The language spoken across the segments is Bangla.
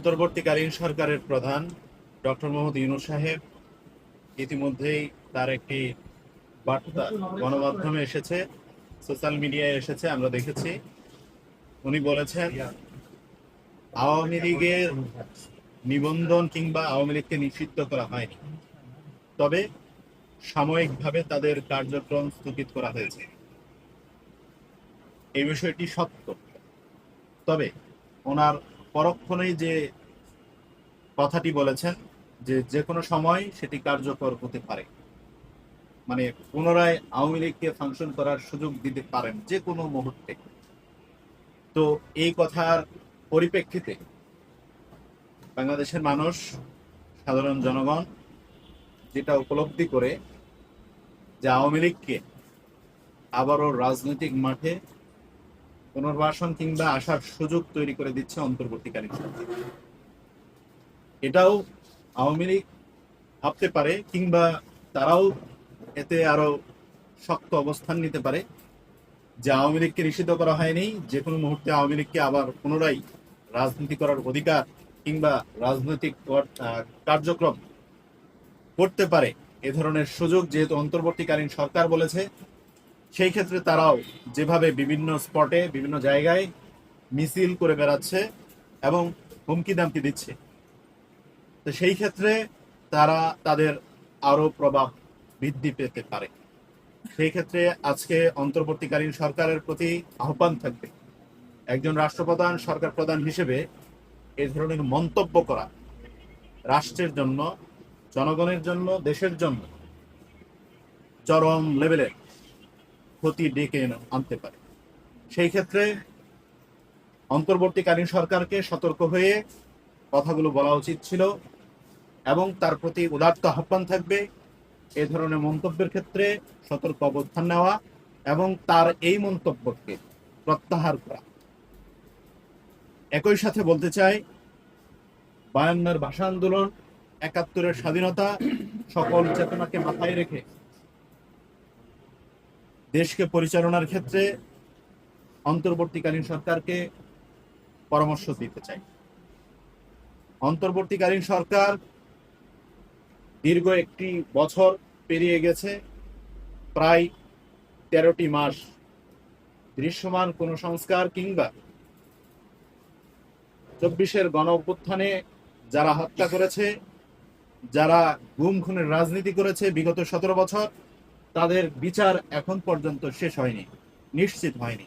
অন্তর্বর্তীকালীন সরকারের প্রধান ডক্টর মোহাম্মদ ইউনুস সাহেব ইতিমধ্যেই তার একটি বার্তা গণমাধ্যমে এসেছে, সোশ্যাল মিডিয়ায় এসেছে, আমরা দেখেছি। উনি বলেছেন, আওয়ামী লীগের নিবন্ধন কিংবা আওয়ামী লীগকে নিষিদ্ধ করা হয়নি। তবে সাময়িকভাবে তাদের কার্যক্রম স্থগিত করা হয়েছে। এই বিষয়টি সত্য। তবে ওনার পরক্ষণেই যে কথাটি বলেছেন যে যে কোনো সময় সেটি কার্যকর হতে পারে। মানে পুনরায় আওয়ামী লীগকে ফাংশন করার সুযোগ দিতে পারেন যে কোনো মুহূর্তে। তো এই কথার পরিপ্রেক্ষিতে বাংলাদেশের মানুষ, সাধারণ জনগণ যেটা উপলব্ধি করে যে আওয়ামী লীগকে আবারও রাজনৈতিক মাঠে পুনর্বাসন কিংবা আসার সুযোগ তৈরি করে দিচ্ছে অন্তর্বর্তীকালীন সরকার। এটাও আওয়ামী লীগ ভাবতে পারে কিংবা তারাও এতে আরও শক্ত অবস্থান নিতে পারে। যে আওয়ামী লীগকে নিষিদ্ধ করা হয়নি, যে কোনো মুহূর্তে আওয়ামী লীগকে আবার পুনরায় রাজনীতি করার অধিকার কিংবা রাজনৈতিক কার্যক্রম করতে পারে। এ ধরনের সুযোগ যেহেতু অন্তর্বর্তীকালীন সরকার বলেছে সেই ক্ষেত্রে তারাও যেভাবে বিভিন্ন স্পটে, বিভিন্ন জায়গায় মিছিল করে বেড়াচ্ছে এবং হুমকি দামকি দিচ্ছে। তো সেই ক্ষেত্রে তারা তাদের আরও প্রভাব বৃদ্ধি পেতে পারে। সেই ক্ষেত্রে আজকে অন্তর্বর্তীকালীন সরকারের প্রতি আহ্বান থাকবে। একজন রাষ্ট্রপ্রধান, সরকার প্রধান হিসেবে এ ধরনের মন্তব্য করা রাষ্ট্রের জন্য, জনগণের জন্য, দেশের জন্য চরম লেভেলের ক্ষতি ডেকে আনতে পারে। সেই ক্ষেত্রে অন্তর্বর্তীকালীন সরকারকে সতর্ক হয়ে কথাগুলো বলা উচিত ছিল এবং তার প্রতি উদাত্ত আহ্বান থাকবে এ ধরনের মন্তব্যের ক্ষেত্রে সতর্ক অবস্থান নেওয়া এবং তার এই মন্তব্যকে প্রত্যাহার করা। একই সাথে বলতে চাই, বায়ান্নর ভাষা আন্দোলন, একাত্তরের স্বাধীনতা সকল চেতনাকে মাথায় রেখে দেশকে পরিচালনার ক্ষেত্রে অন্তর্বর্তীকালীন সরকারকে পরামর্শ দিতে চাই। অন্তর্বর্তীকালীন সরকার দীর্ঘ একটি বছর পেরিয়ে গেছে, প্রায় তেরোটি মাস দৃশ্যমান কোনো সংস্কার কিংবা চব্বিশের গণ অভ্যুত্থানে যারা হত্যা করেছে, যারা গুম খুনের রাজনীতি করেছে বিগত সতেরো বছর তাদের বিচার এখন পর্যন্ত শেষ হয়নি, নিশ্চিত হয়নি।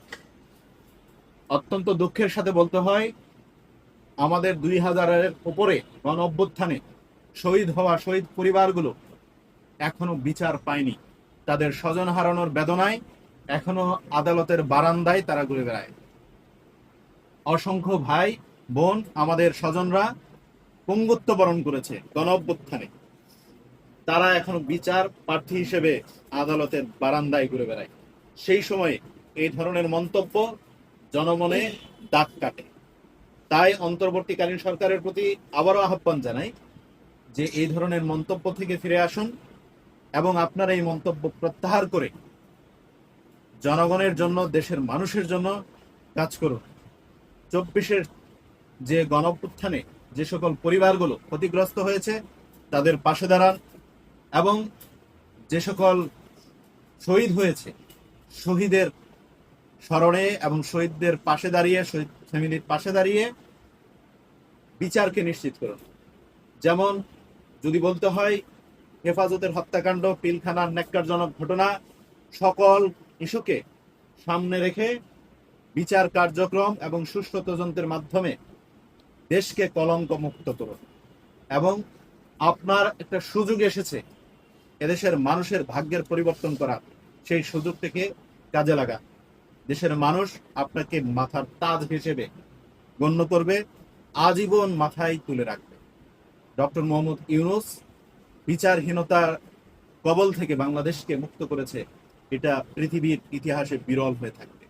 অত্যন্ত দুঃখের সাথে বলতে হয়, আমাদের দুই হাজারের উপরে গণ অভ্যুত্থানে শহীদ হওয়া শহীদ পরিবারগুলো এখনও বিচার পায়নি। তাদের স্বজন হারানোর বেদনায় এখনও আদালতের বারান্দায় তারা ঘুরে বেড়ায়। অসংখ্য ভাই, বোন আমাদের স্বজনরা পঙ্গুত্ব বরণ করেছে গণ অভ্যুত্থানে তারা এখন বিচার প্রার্থী হিসেবে আদালতের বারান্দায় ঘুরে বেড়ায়। সেই সময়ে এই ধরনের মন্তব্য জনমনে দাগ কাটে। তাই অন্তর্বর্তীকালীন সরকারের প্রতি আবারও আহ্বান জানাই যে এই ধরনের মন্তব্য থেকে ফিরে আসুন এবং আপনার এই মন্তব্য প্রত্যাহার করে জনগণের জন্য, দেশের মানুষের জন্য কাজ করুন। চব্বিশের যে গণপুত্থানে যে সকল পরিবারগুলো ক্ষতিগ্রস্ত হয়েছে, তাদের পাশে দাঁড়ান। এবং যে সকল শহীদ হয়েছে, শহীদের স্মরণে এবং শহীদদের পাশে দাঁড়িয়ে, শহীদ ফ্যামিলির পাশে দাঁড়িয়ে বিচারকে নিশ্চিত করুন। যেমন যদি বলতে হয়, হেফাজতের হত্যাকাণ্ড, পিলখানার ন্যাক্কারজনক ঘটনা, সকল ইস্যুকে সামনে রেখে বিচার কার্যক্রম এবং সুষ্ঠু তদন্তের মাধ্যমে দেশকে কলঙ্ক মুক্ত করুন। এবং আপনার একটা সুযোগ এসেছে এদেশের মানুষের ভাগ্যের পরিবর্তন করা, সেই সুযোগ থেকে কাজে লাগা। দেশের মানুষ আপনাকে মাথার তাজ হিসেবে গণ্য করবে, আজীবন মাথায় তুলে রাখবে। ডক্টর মোহাম্মদ ইউনুস বিচারহীনতার কবল থেকে বাংলাদেশকে মুক্ত করেছে। এটা পৃথিবীর ইতিহাসে বিরল হয়ে থাকবে।